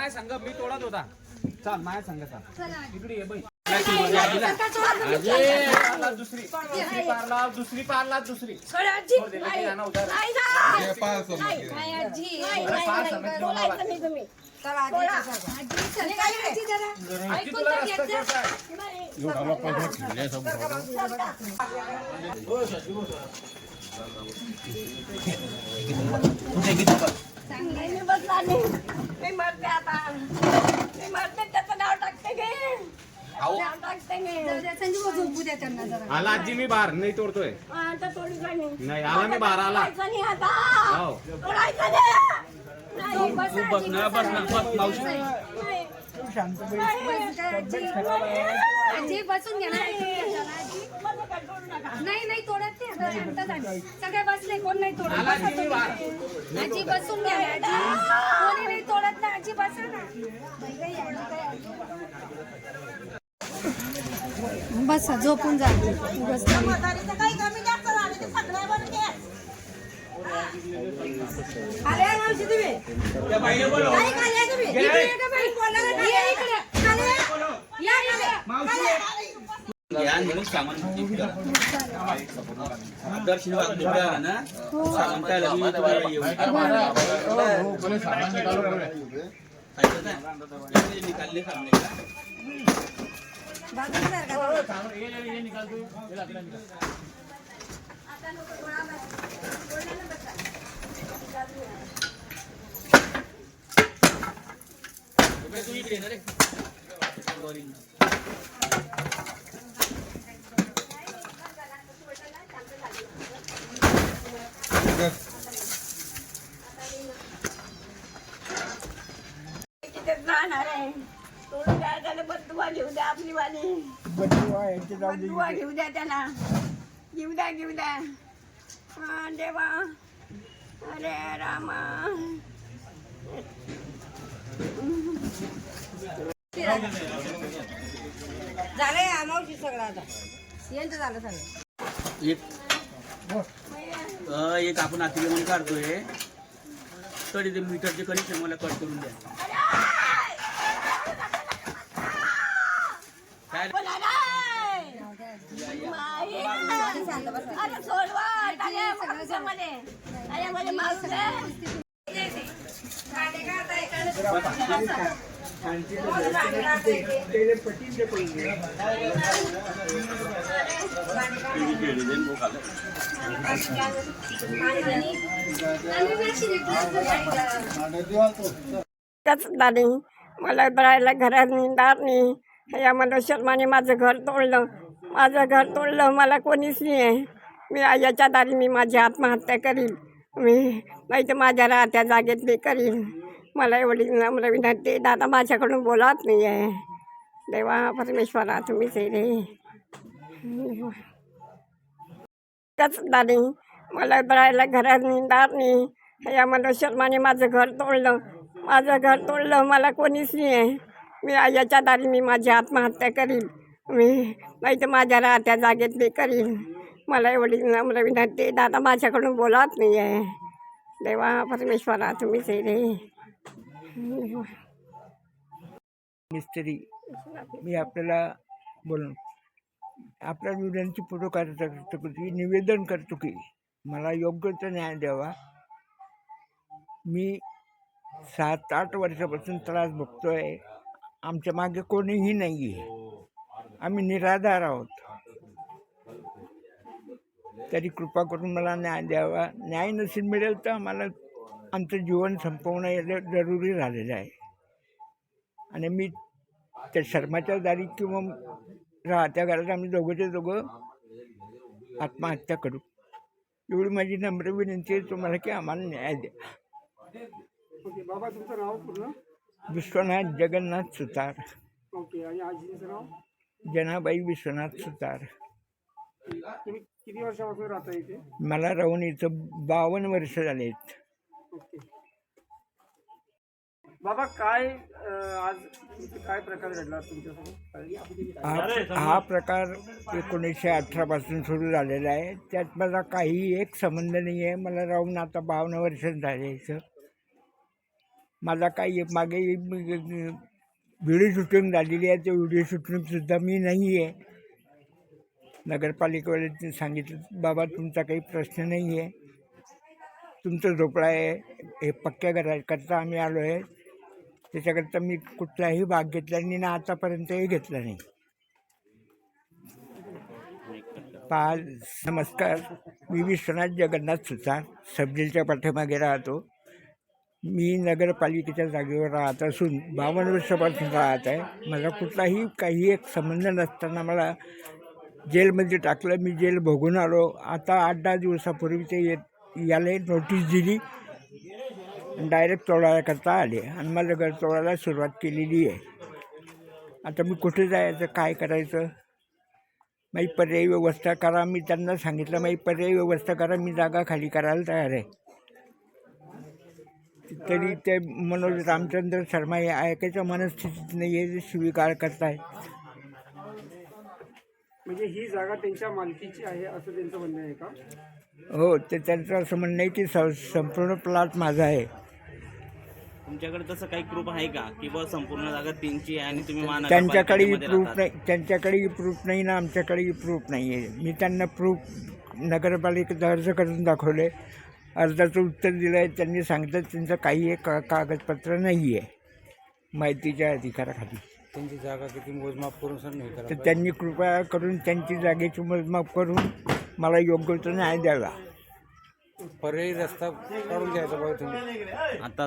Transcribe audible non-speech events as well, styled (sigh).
माझ्या संघ मी तोडत होता. चाल माझ्या संघ चाल. इकडे ये बाई. दुसरी. दुसरी पारला दुसरी पारला दुसरी. सोड दे, (laughs) मी बसला नाही मी मरते आता मी मरते त्याचं नाव टाकते घे नाव टाकते आला आजी मी बाहेर. नाही तोडतोय. आता नाही नाही आला मी बाहेर आला. नाही आता हो. तोडायचं नाही. नाही बस ना बस ना बस मावशी. नाही. आजी बसून. नाही नाही तोडत ते आता शांत झाले सगळे बसले कोण नाही तोडत? आला बसा आजी मी तुम्ही. बाहेर आजी बसून घ्या ना आजी. कोणी नाही तोडत ना आजी बसा ना. बसा झोपून जा. बस आले मावशी तुम्ही. नाही का, या तुम्ही. इकडे ये का बाई? ये इकडे. खाली या. या इकडे. या. म्हणून सामान दर्शन वागणूक ना. सामान काय लागलं मी तुम्हाला येऊ ऐकत आहे? निकालले सामने का तू. इकडे ये ना रे राहणार आहे तोडून द्या त्याला घेऊ द्या आपली वाली बदुवा घेऊ द्या त्याला. घेऊ द्या घेऊ द्या. हा देवा. अरे रामा. झालंय अमावशी सगळं आता. यांचं झालं सगळं. एक अं, एक आपण अतिक्रमण काढतोय. तरी ते मीटरचे कनेक्शन मला कट करून द्या काय बोला नाही. माई. अरे सोडवा त्याच दादी मला राहायला घरात नाही दार नाही. या शर्माने माझं घर तोडलं. माझं घर तोडलं मला कोणीच नाही आहे मी याच्या दारी मी माझी आत्महत्या करीन. मी नाही तर माझ्या राहत्या जागेत मी करीन. मला एवढी नम्र विनंती दादा माझ्याकडून बोलात नाही आहे देवा परमेश्वरा तुम्हीच आहे रे. त्याच दादी मला राहायला घरात नाही दार नाही. या मनुष्यमाने माझं घर तोडलं. माझं घर तोडलं मला कोणीच नाही आहे मी याच्या दारी मी माझी आत्महत्या करीन. मी नाही तर माझ्या राहत्या जागेत मी करीन. मला एवढी नम्र विनंती दादा माझ्याकडून बोलात नाही आहे देवा परमेश्वरा तुम्हीच आहे रे. मिस्त्री मी आपल्याला बोलून आपल्या विधानची फोटो करतो करतो की निवेदन करतो की मला योग्य तर न्याय द्यावा. मी सात आठ वर्षापासून त्रास बघतो आहे आमच्या मागे कोणीही नाही आहे आम्ही निराधार आहोत. तरी कृपा करून मला न्याय द्यावा. न्याय नसेल मिळेल तर आम्हाला आमचं जीवन संपवणं जरुरी झालेलं आहे. आणि मी त्या शर्माच्या दारी किंवा राहत्या घरात आम्ही दोघंचे दोघं आत्महत्या करू. एवढी माझी नम्र विनंती आहे तुम्हाला की आम्हाला न्याय द्या. बाबा तुमचं नाव पूर्ण? विश्वनाथ जगन्नाथ सुतार. ओके आणि आजीचं नाव? जनाबाई विश्वनाथ सुतार. तुम्ही किती वर्षापासून राहता इथे? मला राहून इथं बावन्न वर्ष झाले आहेत ओके. बाबा काय अं, आज इथे काय प्रकार घडला तुमच्यासोबत? हा हा प्रकार एकोणीसशे अठरापासून सुरू झालेला आहे. त्यात मला काही एक संबंध नाही आहे मला राहून आता बावन्न वर्ष झाले इथं. माझा काही मागे व्हिडिओ शूटिंग झालेली आहे ते व्हिडिओ शूटिंगसुद्धा मी नाही आहे नगरपालिकेवाल्याने सांगितलं बाबा तुमचा काही प्रश्न नाही आहे तुमचं झोपडा आहे हे पक्क्या घराकरता आम्ही आलो आहे. त्याच्याकरता मी कुठलाही भाग घेतला नाही ना आतापर्यंतही घेतला नाही. पहा नमस्कार. मी विश्वनाथ जगन्नाथ सुतार सबजेलच्या पाठीमागे राहतो. मी नगरपालिकेच्या जागेवर राहत असून बावन्न वर्षापासून राहत आहे. मला कुठलाही काही एक संबंध नसताना मला जेलमध्ये टाकलं. मी जेल भोगून आलो. आता आठ दहा दिवसापूर्वी ते येत याला नोटीस दिली. डायरेक्ट तोडायकरता आले आणि माझं घर तोडायला सुरुवात केलेली आहे. आता मी कुठे जायचं? काय करायचं? माझी पर्यायी व्यवस्था करा. मी त्यांना सांगितलं माझी पर्यायी व्यवस्था करा. मी जागा खाली करायला तयार आहे. तरी ते मनोज रामचंद्र शर्मा हे ऐकायच्या मनस्थितीत नाही आहे ते स्वीकार करताय. म्हणजे ही जागा त्यांच्या मालकीची आहे असं त्यांचं म्हणणं आहे का? हो ते त्यांचं असं म्हणणं आहे की स संपूर्ण प्लॉट माझा आहे. तुमच्याकडे तसं काही प्रूफ आहे का? की बा संपूर्ण जागा त्यांची आहे आणि तुम्ही त्यांच्याकडेही महानगरपालिकेमध्ये प्रूफ राहतात? नाही त्यांच्याकडेही प्रूफ नाही ना आमच्याकडेही प्रूफ नाही आहे. मी त्यांना प्रूफ नगरपालिकेत अर्ज करून दाखवले. अर्जाचं उत्तर दिलं आहे त्यांनी सांगितलं त्यांचं काही एक का कागदपत्र नाही आहे माहितीच्या अधिकाराखाली. त्यांची जागा किती मोजमाप करून सर नाही तर त्यांनी कृपया करून त्यांची जागेची मोजमाप करून मला योग्य तो न्याय द्यावा. पर्यायी रस्ता काढून घ्यायचा पाहिजे तुम्ही. आता